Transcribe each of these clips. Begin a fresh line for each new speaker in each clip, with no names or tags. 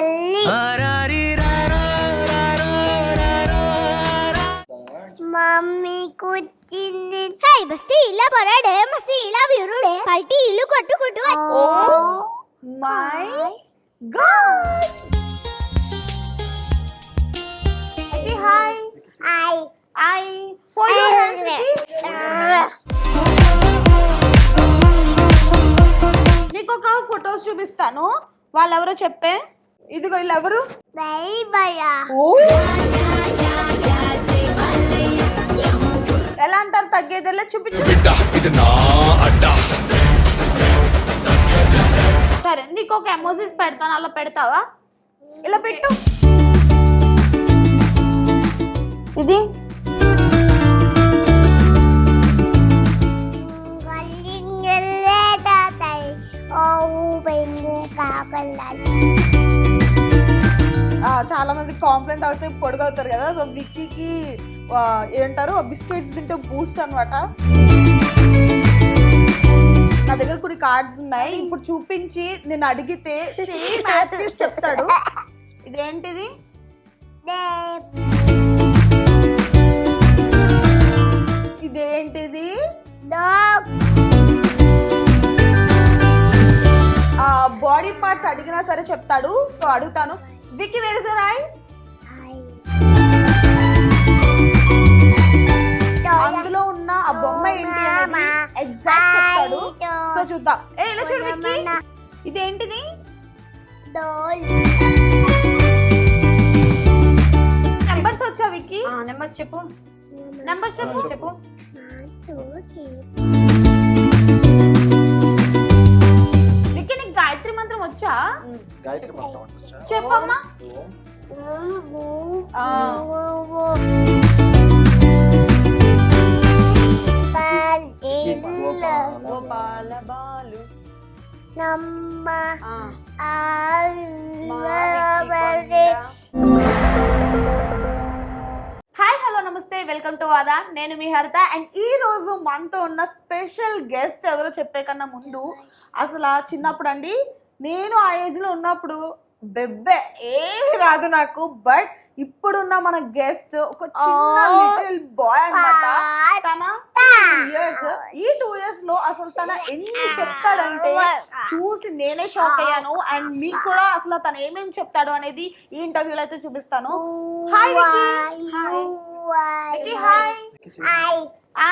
తల్లి మమ్మీ
ఒక ఎమోజీస్ పెడతాను అలా పెడతావా? ఇలా పెట్టు. ఇది? చాలా మంది కాంప్లైంట్ అవుతే పొడుగవుతారు కదా సో విక్కీకి ఏంటారు బిస్కెట్స్ తింటే బూస్ట్ అన్నమాట. నా దగ్గర కొన్ని కార్డ్స్ ఉన్నాయి. ఇప్పుడు చూపించి నేను అడిగితే సేమ్ యాస్టీస్ చెప్తాడు. ఇదేంటిది? ఇదేంటిది? బాడీ పార్ట్స్ అడిగినా సరే చెప్తాడు. సో అడుగుతాను. Vicky where is your eyes బొమ్మ ఏంటి అనేది ఎగ్జాక్ట్ చెప్తాడు. సో చూద్దాం. ఏ ఇలా చూడు విక్కీ. ఇదేంటిది?
డోల్.
నెంబర్స్ వచ్చా విక్కీ?
నెంబర్స్ చెప్పు.
నెంబర్స్ చెప్పు.
చెప్పు.
విక్కీ నీకు గాయత్రి మంత్రం వచ్చా?
గాయత్రి మంత్రం?
చెప్పమ్మా.
గోపాల
బాలు
నమ్మ
హాయ్ హలో నమస్తే. వెల్కమ్ టు ఆదా. నేను మీ హరిత. అండ్ ఈ రోజు మనతో ఉన్న స్పెషల్ గెస్ట్ ఎవరో చెప్పే కన్నా ముందు అసలు చిన్నప్పుడు అండి నేను ఆ ఏజ్లో ఉన్నప్పుడు బెబ్బే ఏమి రాదు నాకు. బట్ ఇప్పుడున్న మన గెస్ట్ ఒక చిన్న
Oh.
లిటిల్ బాయ్ అన్నమాట. తన ఇయర్స్ ఈ టూ ఇయర్స్లో అసలు తన ఎన్ని చెప్తాడంటే చూసి నేనే షాక్ అయ్యాను. అండ్ మీకు కూడా అసలు తను ఏమేమి చెప్తాడు అనేది ఈ ఇంటర్వ్యూలో అయితే చూపిస్తాను. Hi hi hi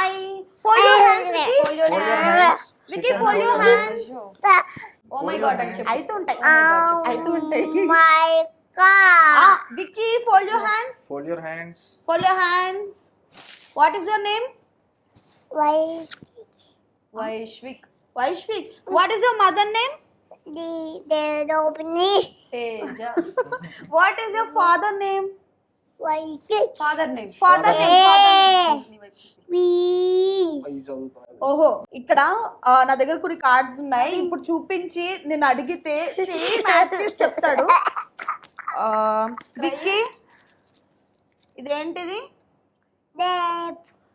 I
fold your hands
Second, fold your
hands
oh my god అని చెప్పు
అయితే ఉంటాయి
Oh
అయితే ఉంటాయి
మై
ఆ
god
Vicky fold your hands
Fold your hands.
Fold your hands what is your name
why
Vaishvik
Vaishvik what is your mother name
the దేవోపని
Teja
what is your father name
why
father name
father name
వి
అవి చదువుతున్నాను.
ఓహో ఇక్కడ నా దగ్గర కొన్ని cards ఉన్నాయి. ఇప్పుడు చూపించి నేను అడిగితే సేమ్ యాస్టీస్ చెప్తాడు. విక్కీ ఇదేంటిది?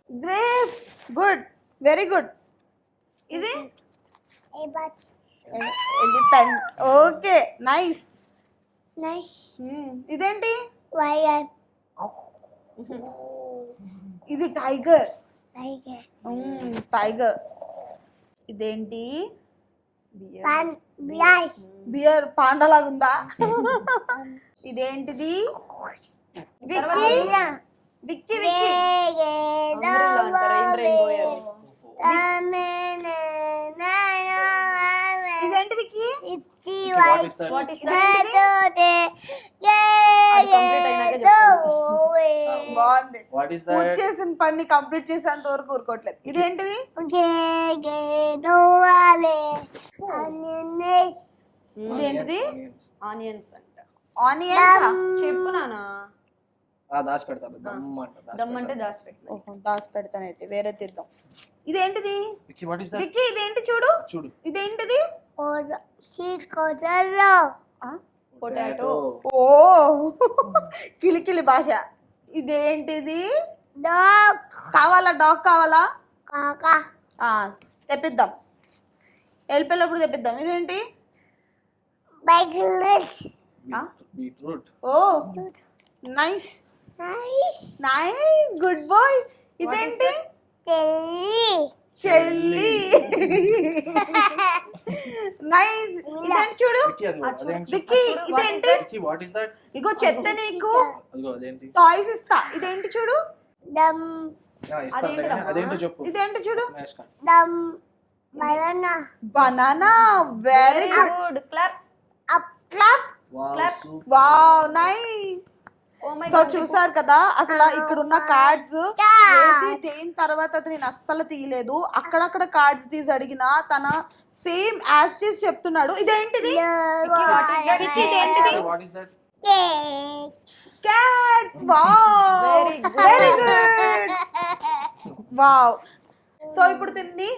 గ్రేప్స్ గుడ్ వెరీ గుడ్ ఇది? ఎలిఫెంట్ ఓకే నైస్
నైస్
ఇదేంటి?
వై
ఇది టైగర్
టైగర్
టైగర్ ఇదేంటి? బియర్ పాండలాగుందా? ఇదేంటిది? విక్కీ విక్కీ విక్కీ బాగుంది? చేసిన పని కంప్లీట్ చేసేంత వరకు ఊరుకోవట్లేదు ఇదేంటిది ఇదేంటిది
ఆనియన్స్ అంట
ఆనియన్స్
చెప్పు నానా
ఆ. దాచి పెడతాను దమ్ అంట దాచి
దమ్ అంటే
పెడతాను.
దాచి
దాచి పెడతానైతే వేరే తీద్దాం. ఇదేంటిది?
విక్కీ
ఇదేంటి చూడు?
చూడు.
ఇదేంటిది?
పొటాటో
ఓ కిలికిలి భాష. ఇదేంటిది? కావాలా డాగ్ కావాలా? ఆ, తెప్పిద్దాం. వెళ్ళిపోయినప్పుడు తెప్పిద్దాం. ఇదేంటి?
Beetroot
oh nice
nice
nice good boy ఇదేంటి?
చెల్లి.
నైస్. ఇదేంటి చూడు?
విక్కీ
ఇదేంటి?
విక్కీ వాట్ ఇస్ దట్
ఇగో చెత్త నీకు. టాయ్స్ ఇస్తా. ఇదేంటి చూడు?
దమ్
ఆ, ఇస్తానులే కానీ
అదేంటమ్మా?
అదేంటో చెప్పు?
ఇదేంటి చూడు?
Banana banana
very
good
up
clap wow nice
so చూసారు కదా అసలు ఇక్కడ ఉన్న కార్డ్స్ ఏది దేని తర్వాత అది నేను అస్సలు తీయలేదు. అక్కడక్కడ కార్డ్స్ తీసి అడిగిన తన సేమ్ యాస్టీస్ చెప్తున్నాడు. ఇదేంటిది? విక్కీ, ఇదేంటిది?
What is that
cat wow.
Very good
wow so ఇప్పుడు తిన్ని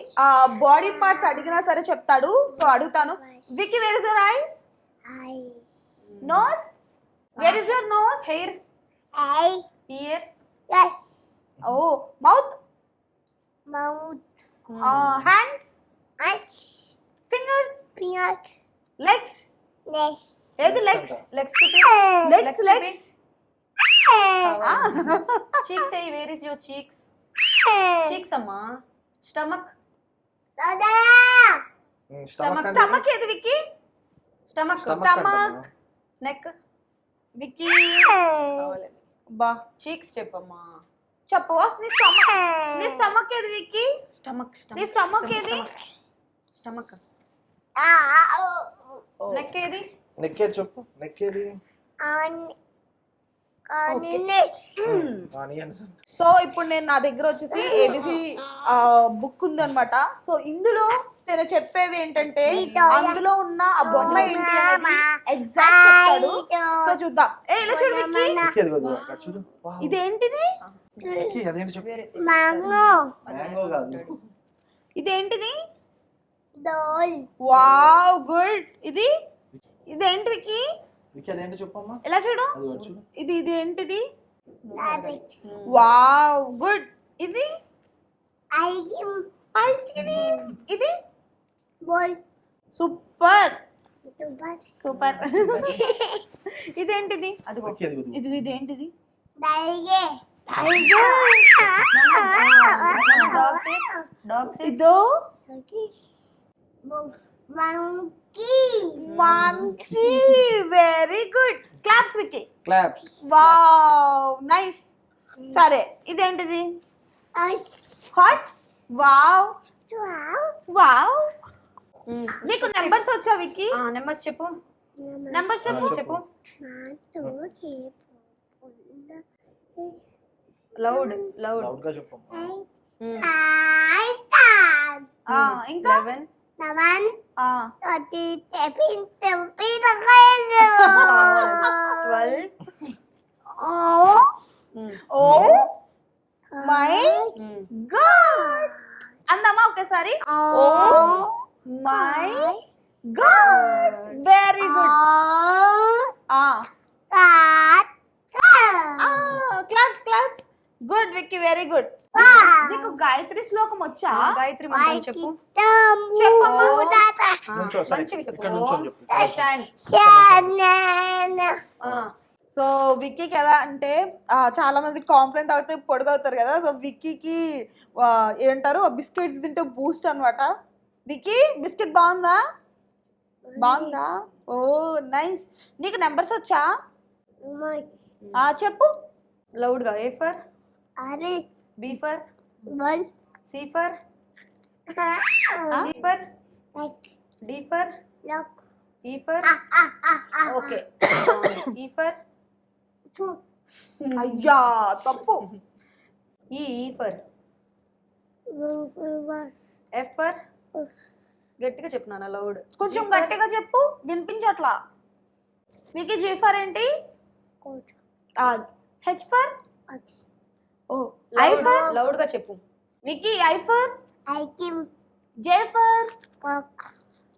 బాడీ పార్ట్స్ అడిగినా సరే చెప్తాడు. సో అడుగుతాను. Vicky where is your
eyes
nose where is your nose
hair
eye
ears
yes.
Oh mouth
mouth.
Hands
eyes
fingers
peanut
legs
nest
ఏది legs
legs
legs legs
cheeks A where is your cheeks cheeks అమ్మా stomach
Dada!
Stomach
stomach ఏది Vicky
stomach
Stomach.
Neck
Vicky. బా
cheeks చెప్పమ్మా.
చెప్పు నీ stomach నీ stomach ఏది Vicky?
Stomach
నీ stomach ఏది?
స్టమక్.
Ah,
నెక్ ఏది?
నెక్కే చెప్పు
nest.
ఆనియన్స్
సో ఇప్పుడు నేను నా దగ్గర వచ్చేసి ఏబిసి బుక్ ఉంది అనమాట సో ఇందులో నేను చెప్పేవి ఏంటంటే అందులో ఉన్న ఆ బొమ్మ ఏంటి అనేది ఎగ్జాక్ట్ చెప్తాడు. సో చూద్దాం. ఏ ఇలా చూడు విక్కీ. ఇదేంటిది? ఇదేంటిది?
Doll.
Wow good. ఇది? ఇదేంటి విక్కీ?
విక్కీ అదేంటి చెప్పమ్మా?
ఇలా చూడు? ఇది ఇది ఏంటిది. Wow good. ఇది.
Ice cream.
ఇది?
Ball.
సూపర్. సూపర్. ఇదేంటిది?
అదిగో.
ఇది ఇదేంటిది
Tiger.
డాగ్స్ డాగ్స్
ఇదో.
Monkey.
Monkey very good claps Vicky
claps
wow nice సరే ఇదేంటిది. Horse wow
Wow.
వావ్ నీకు నెంబర్స్ వచ్చా విక్కీ
నెంబర్స్ చెప్పు.
నెంబర్స్ చెప్పు.
చెప్పు.
One, two, three, four, five,
loud
loud లౌడ్గా చెప్పమ్మా
eight, nine,
ఆ, ఇంకా
లెవెన్
seven,
ఆ,
thirty, seven, seventeen, eighteen,
twelve
oh,
oh my god అందామా ఒకేసారి ఓ
oh,
మై గాడ్ వెరీ గుడ్
oh,
ఆ
cat,
claps claps good Vicky very good
cat.
నీకు గాయత్రి శ్లోకం వచ్చా
గాయత్రి మంత్రం చెప్పు.
సో విక్కీకి ఎలా అంటే చాలా మంది కాంప్లైంట్ అవుతే పొడుగవుతారు కదా సో విక్కీకి ఏంటారు బిస్కెట్స్ తింటే బూస్ట్ అన్నమాట విక్కీ బిస్కెట్ బాగుందా బాగుందా ఓ నైస్ నీకు నెంబర్స్ వచ్చా ఆ, చెప్పు
లౌడ్గా A for
Ari,
B for
one, C
for C
for
D for
look, E
for okay E
for
అయ్యా తప్పు.
ఈ ఈ ఫర్ ఎఫ్ ఫర్ గట్టిగా చెప్పు నాన్న లౌడ్
కొంచెం గట్టిగా చెప్పు వినిపించట్లా. విక్కీ జీ ఫర్ ఏంటి?
H
for. Oh
I
loud
for లౌడ్గా చెప్పు.
Vicky I for
I give
J for
cock,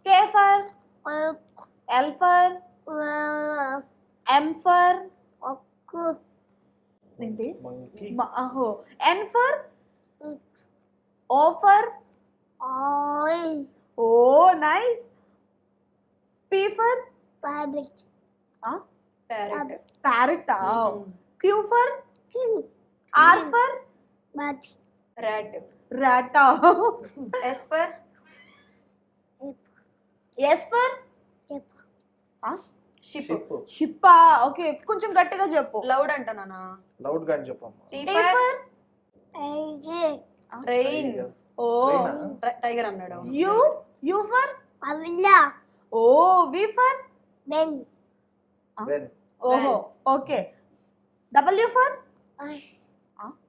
K for
cock,
L for
well,
M for
cock,
ఏంటి
మంకీ
అహో. N for O for
oil,
oh nice. P for
rabbit,
parrot.
Parrot. Q. For R for
But
rat
రాటా
S for
S for
ship
ship
షిప్పా okay కొంచెం గట్టిగా చెప్పు.
Loud అంటానా
లౌడ్గా అని చెప్పమ్మా.
T
T
for
for
train
oh
tiger అన్నాడు.
U U for
Avila.
Oh V for
Ben.
వెన్
ఓహో okay W for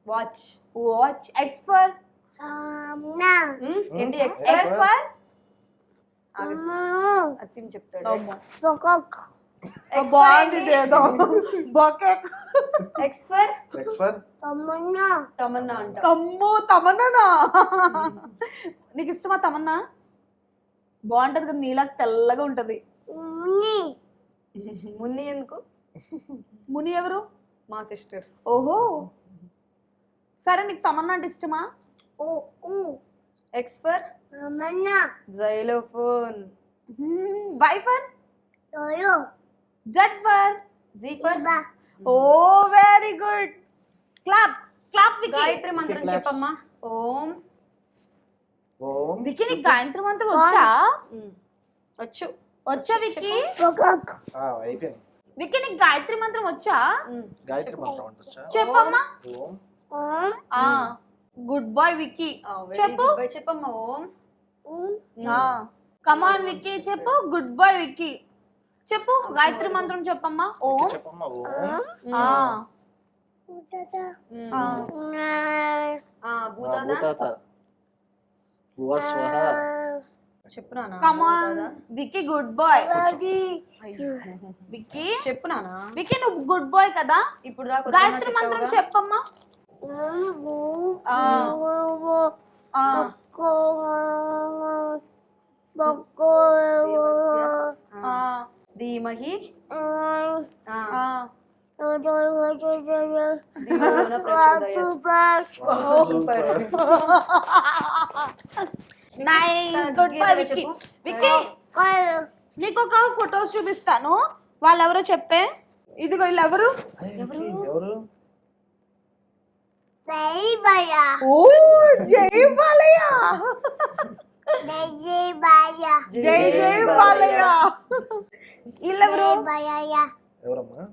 watch
watch X for
Um, na.
ఏంటి ఎక్స్
ఎక్స్ ఫర్
అత్తిని చెప్తాడు.
Bokok.
బాగుంది ఏదో bouquet
X for
X for
Pamuna.
Tamannaah. అంట.
తమ్ము తమన్నానా? నీకు ఇష్టమా తమన్నా? బాగుంటది కదా నీలాగా తెల్లగా ఉంటది.
మున్ని ఎందుకు?
ముని ఎవరు?
మా సిస్టర్.
ఓహో. సరే నీకు తమన్నా అంటే ఇష్టమా?
Oh, oh.
X for
Mana.
Xylophone
Y for
Toyo.
Z
for Z
for.
Oh very good. Clap clap Vicky.
Gayatri మంత్రం. చెప్పమ్మా. ఓం.
ఓం.
వికీ నీకు గాయత్రి మంత్రం వచ్చా.
వచ్చు.
వచ్చా వికీ? వికీ నీకు గాయత్రి మంత్రం వచ్చా.
గాయత్రి మంత్రం
చెప్పమ్మా.
ఓం.
ఆ? గుడ్ బాయ్ వికీ
ఆ, very
చెప్పు.
చెప్పమ్మా ఓం.
కమాన్ విక్కీ చెప్పు. గుడ్ బాయ్ విక్కీ చెప్పు గాయత్రి మంత్రం చెప్పమ్మా. ఓం. ఆ, విక్కీ గుడ్ బాయ్. విక్కీ
చెప్పు నానా
విక్కీ నువ్వు గుడ్ బాయ్ కదా?
ఇప్పుడు
గాయత్రి మంత్రం చెప్పమ్మా. Ah.
ధీమహి
బాయ్ విక్కీ
చెప్పు.
విక్కీ నీకు ఒక ఫొటోస్ చూపిస్తాను. వాళ్ళెవరో చెప్పే. ఇదిగో వీళ్ళెవరు?
ఎవరు? ఎవరు
ఓ జై బాలయ్య జై జై బాలయ్య వీళ్ళెవరు
ఎవరమ్మా?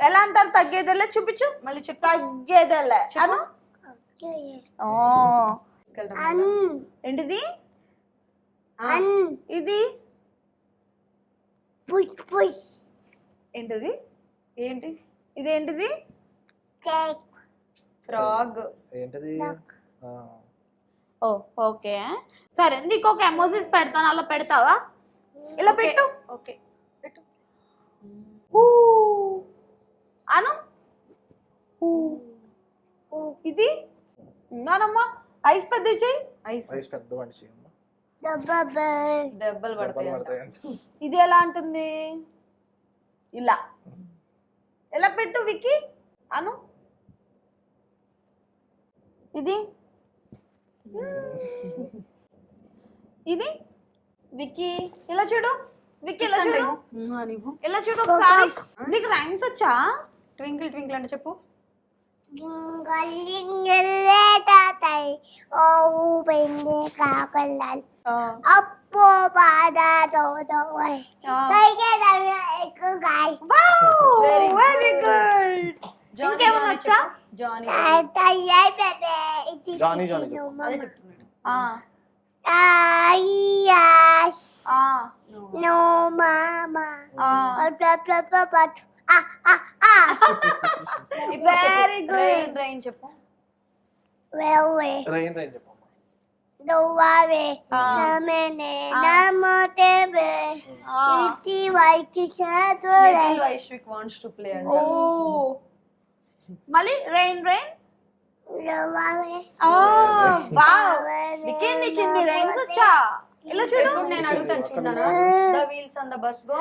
ఎలా అంటారు? తగ్గేదెలే? చూపించు.
మళ్ళీ చెప్పు
తగ్గేదెలే. అను. ఓ.
తీసుకెళ్తాం
ఏంటిది?
ఆ,
ఇది? ఏంటిది?
ఏంటి?
ఇదేంటిది?
ఫ్రాగ్
ఏంటిది? ఆ,
ఓ ఓకే. సరే నీకు ఒక ఎమోజీస్ పెడతాను అలా పెడతావా? ఇలా పెట్టు.
ఓకే. పెట్టు.
హూ. అను. హూ. ఇది? నానమ్మ ఐస్ పెద్ద చెయ్యి.
ఐస్.
వయసు పెద్ద మనిషి అమ్మా
దెబ్బలు పడతాయి
పడతాయంట.
ఇది ఎలా అంటుంది? ఇలా. ఎలా పెట్టు విక్కీ? అను. ఇది? ఇది? విక్కీ ఇలా చూడు. విక్కీ ఇలా చూడు.
నువ్వు
ఇలా చూడు ఒకసారి. నీకు రైమ్స్ వచ్చా?
ట్వింకిల్ ట్వింకిల్ అంటే చెప్పు.
అప్పో బాధ దోదోయ్ పైగా ఎక్కువగా
Very
వెరీ గుడ్
జానీ
ఇంకేమైనా వచ్చా?
జానీ
తయ్యాయి బేబే ఇది
జానీ, జానీ
అదే చెప్తున్నాడు
ఆ,
Ayas,
ఆ,
no mama.
ఆ.
Blah, blah, blah, blah. Ah, ah, ah.
Very good.
Rain rain చెప్పు
Well, we
రైన్ రైన్ చెప్పమ్మా
don't worry.
Ah.
Namene,
Ah.
namo tebe.
ఆ.
Iti waiti
little
sadore.
Vaishvik wants to play
ఓ
అంట
మళ్ళీ rain rain?
Don't worry.
Wow. నీకే నీకు ఇన్ని rains వచ్చా? ఇలా చూడు?
నేను అడుగుతాను చూడనా the
wheels on the bus go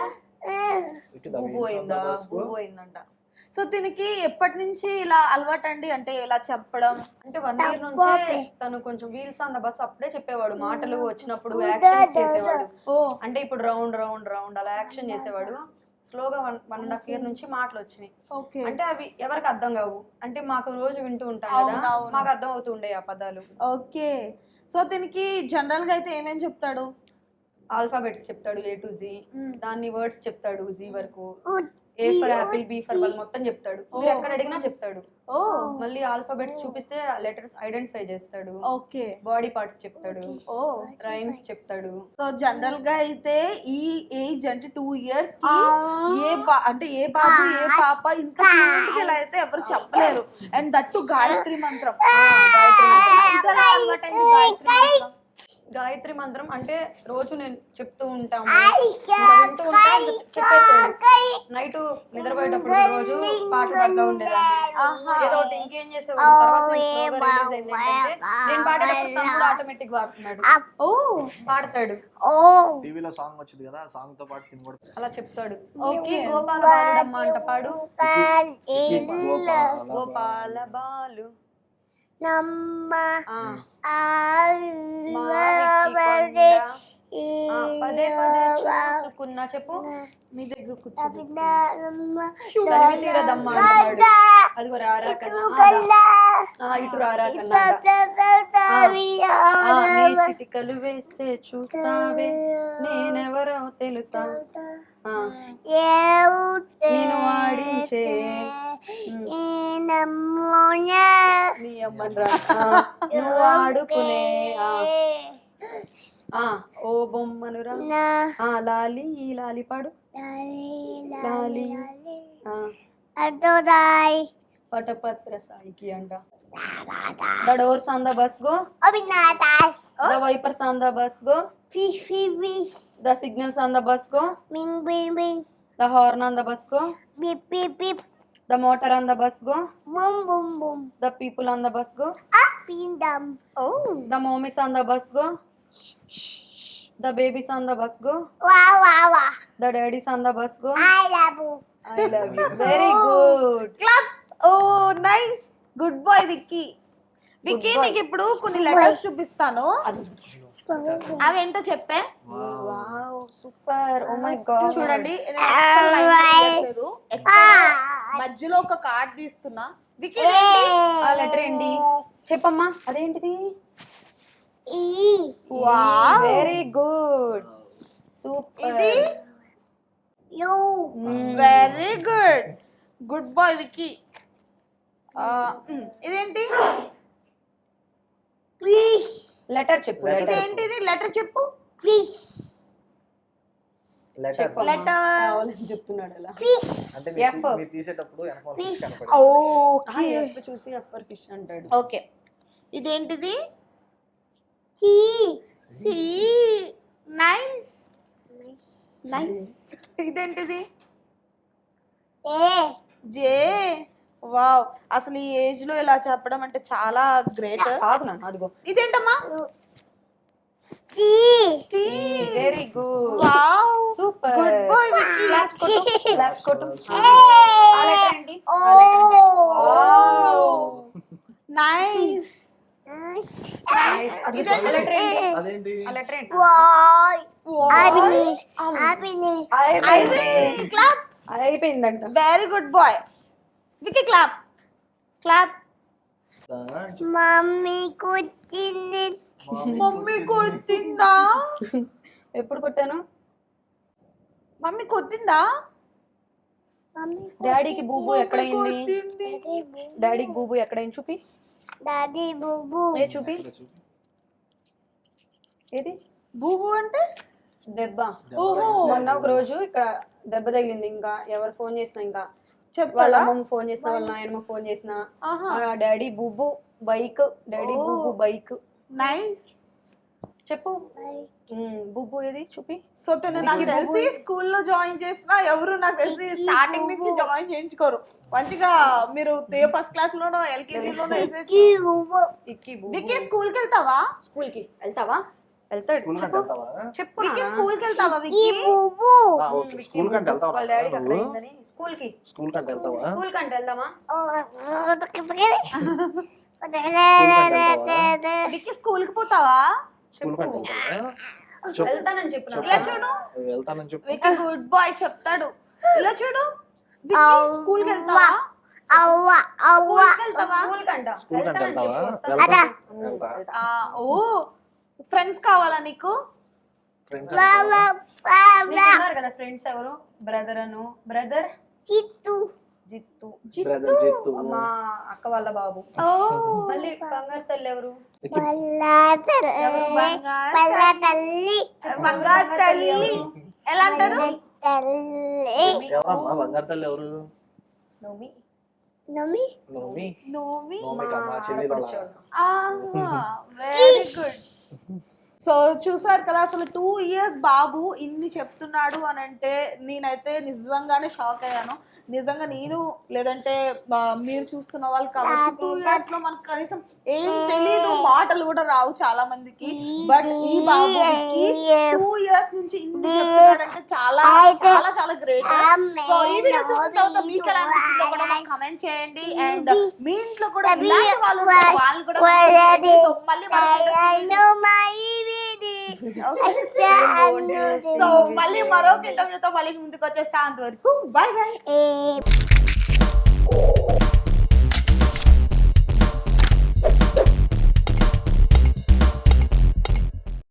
పోయిందా.
పోయిందంట
సో దీనికి ఎప్పటి నుంచి ఇలా అలవాటండి? అంటే ఇలా చెప్పడం?
అంటే వన్ ఇయర్ నుంచే తను కొంచెం వీల్స్ ఆన్ ద బస్ అప్పుడే చెప్పేవాడు. మాటలు వచ్చినప్పుడు యాక్షన్ చేసేవాడు. అంటే ఇప్పుడు రౌండ్ రౌండ్ రౌండ్ అలా యాక్షన్ చేసేవాడు. స్లోగా one one and half year నుంచి మాటలు వచ్చినాయి.
ఓకే.
అంటే అవి ఎవరికి అర్థం కావు. అంటే మాకు రోజు వింటూ ఉంటాం కదా. మాకు అర్థం అవుతూ ఉండే ఆ పదాలు.
ఓకే. సో దీనికి జనరల్గా అయితే ఏమేం చెప్తాడు?
ఆల్ఫాబెట్స్ చెప్తాడు ఏ టు జీ. దాన్ని వర్డ్స్ చెప్తాడు జీ వరకు. A for apple B for ball మొత్తం చెప్తాడు. మీరు ఎక్కడ అడిగినా చెప్తాడు.
ఓ
మళ్ళీ ఆల్ఫాబెట్స్ చూపిస్తే లెటర్స్ ఐడెంటిఫై చేస్తాడు.
ఓకే
బాడీ పార్ట్స్ చెప్తాడు.
ఓ
రైమ్స్ చెప్తాడు.
సో జనరల్గా అయితే ఈ ఏజ్ అంటే టూ ఇయర్స్కి ఏ అంటే ఏ బాబు ఏ పాప ఇంత ఇలా అయితే ఎవరు చెప్పలేరు. అండ్ దట్టు గాయత్రి మంత్రం.
గాయత్రి మంత్రం.
గాయత్రి మంత్రం?
అంటే రోజు నేను చెప్తూ ఉంటాము. ఇంకా వింటూ ఉంటా ఇంకా చె- చెప్పేస్తాడు నైట్ నిద్రపోయేటప్పుడు రోజు పాటలు పాడుతూ ఉండేదాన్ని. ఏదో ఒకటి ఇంకేం చేసేవాడు తర్వాత నేను అయింది పాడేటప్పుడు తను ఆటోమేటిక్ పాడుతున్నాడు.
ఓ
పాడతాడు.
టీవీలో సాంగ్ వచ్చింది కదా సాంగ్తో పాటు కూడా
అలా చెప్తాడు. ఓకే. గోపాల బాలుడమ్మ అంట పాడు.
గోపాల
గోపాల బాలు.
నమ్మ.
పదే పదే చూసుకున్నా చెప్పు.
మీ దగ్గర
తరిమి తీరదమ్మ అదిగో రారా కన్నా. ఇటు రారా కన్నా చిటికలు వేస్తే చూస్తావే. నేనెవరో తెలుసా? నేను ఆడించే నీ అమ్మన్రా ఆ, నువ్వు ఆడుకునే ఆ, ఆ, ఓ బొమ్మనురా లాలి ఈ లాలి పాడు. లాలి
అదోదాయ్
పటపత్ర సాయికి అంట the doors on the bus go.
అభినాదాయ్ the wipers on
the bus go. The signals on
the bus go.
The horn on the bus go.
Beep beep beep
the motor on the bus go
boom boom boom
the people on the bus go
ఆ పిండం
ఓ
the mommies on the bus go the babies on the bus go
wah wah wah
the daddies on the bus go
I love you
I love you very good
clap oh nice good boy Vicky Vicky
boy.
నీకు ఇప్పుడు కొన్ని letters చూపిస్తాను. అవేంటో చెప్పే.
Wow super. Oh my god
చూడండి నేను అస్సలు. ఎక్కడ? మధ్యలో ఒక కార్డ్ తీస్తున్నా. విక్కీ ఇదేంటి?
ఆ లెటర్ ఏంటి? చెప్పమ్మా అదేంటిది?
వావ్
వెరీ గుడ్ సూపర్
ఇది? U very good good boy ఆ, మ్, ఇదేంటి?
లెటర్ చెప్పు లెటర్
ఇదేంటిది లెటర్ చెప్పు.
Fish
letter.
కావాలని చెప్తున్నాడు అలా.
ఫిష్
అంటే మీరు
F.
తీ- మీరు తీసేటప్పుడు వెనకాల fish కనపడింది.
ఓకే
చూసి అప్పర్ ఫిష్ అంటాడు.
ఓకే ఇదేంటిది?
చి
సి నైస్ నైస్ ఇదేంటిది?
ఏ
జే వావ్ అసలు ఈ ఏజ్లో ఇలా చెప్పడం అంటే చాలా గ్రేట్
కాదు నాన్న అదిగో
ఇదేంటమ్మా? T
very good
wow
super
good boy Vicky
claps కొట్టు క్లాప్స్ కొట్టు
వావ్ నైస్
అయిపోయిందంట
very good boy Vicky clap clap
mummy కూర్చుంది
మమ్మీ కొట్టిందా.
ఎప్పుడు కొట్టాను?
మమ్మీ కొట్టిందా?
మమ్మీ
డాడీకి బూబు ఎక్కడైంది? డాడీకి బూబు ఎక్కడైంది? చూపి.
డాడీ బుబు.
ఏ చూపి? ఏది?
బూబు అంటే?
దెబ్బ.
ఓహో.
మొన్న ఒక రోజు ఇక్కడ దెబ్బ తగిలింది ఇంకా. ఎవరు ఫోన్ చేసినా ఇంకా. వాళ్ళ
చెప్పాలా
అమ్మమ్మ ఫోన్ చేసినా వాళ్ళ నాయనమ్మ ఫోన్ చేసినా. డాడీ బుబ్బు బైక్. డాడీ
ఓ.
బుబ్బు బైక్.
నైస్
చెప్పు. బుబ్బు ఏది చూపి.
సో తను నాకు తెలిసి స్కూల్లో జాయిన్ చేసిన ఎవరు నాకు తెలిసి స్టార్టింగ్ నుంచి జాయిన్ చేయించుకోరు. మంచిగా మీరు ఫస్ట్ క్లాస్ లోనో ఎల్కేజీ లోనో వేసేసి
బుబు.
ఇక్కి బుబ్బు
విక్కీ స్కూల్కి వెళ్తావా?
స్కూల్కి వెళ్తావా? వెళ్తాడు చెప్పు
విక్కీ. స్కూల్కి వెళ్తావా విక్కీ
పువ్వు
ఆ, ఓకే. స్కూల్ కంటే వెళ్తావా
డాడీకి అక్కడ అయిందని స్కూల్కి
స్కూల్ కంటే వెళ్తావా?
స్కూల్ కంటే వెళ్దామా?
స్కూల్కి పోతావా?
స్కూల్
వెళ్తానని చెప్పు.
ఇలా చూడు.
వెళ్తానని చెప్పు.
విక్కీ గుడ్ బాయ్ చెప్తాడు. ఇలా చూడు. స్కూల్కి వెళ్తావా?
అవ్వ అవ్వ.
స్కూల్
కంట
స్కూల్ కంటే
ఓ ఫ్రెండ్స్ కావాలా నీకు?
ఫ్రెండ్స్
కదా ఫ్రెండ్స్ ఎవరు? బ్రదర్ అను. బ్రదర్?
చిత్తు.
జిత్తు
బ్రదర్ జిత్తు
మా అక్క వాళ్ళ బాబు
ఓ
మళ్ళీ బంగారు తల్లి ఎవరు
ఎవరు బంగారు
పల్ల తల్లి
బంగారు తల్లి ఎలా అంటారు
తల్లి
ఎవరమ్మా బంగారు తల్లి ఎవరు
నోమి
నమ్మి
నోమి
నోమి
నోమికి అమ్మ చెల్లి
వెరీ గుడ్ సో చూసారు కదా అసలు టూ ఇయర్స్ బాబు ఇన్ని చెప్తున్నాడు అని అంటే నేనైతే నిజంగానే షాక్ అయ్యాను. నిజంగా నేను లేదంటే మీరు చూస్తున్న వాళ్ళు కాబట్టి టూ ఇయర్స్లో మనకు కనీసం ఏం తెలియదు మాటలు కూడా రావు చాలా మందికి బట్ ఈ బాబుకి టూ ఇయర్స్ నుంచి ఇన్ని చెప్తున్నాడంటే చాలా చాలా చాలా గ్రేట్ సో ఈ వీడియో చూసిన తర్వాత మీకు ఎలా అనిపించిందో కూడా మాకు కమెంట్ చేయండి. అండ్ మీ ఇంట్లో కూడా ఇలాంటి వాళ్ళు కూడా మళ్ళీ సో మళ్ళీ మరొక ఇంటర్వ్యూతో మళ్ళీ ముందుకు వచ్చేస్తా అంతవరకు. బై గైస్
ఏ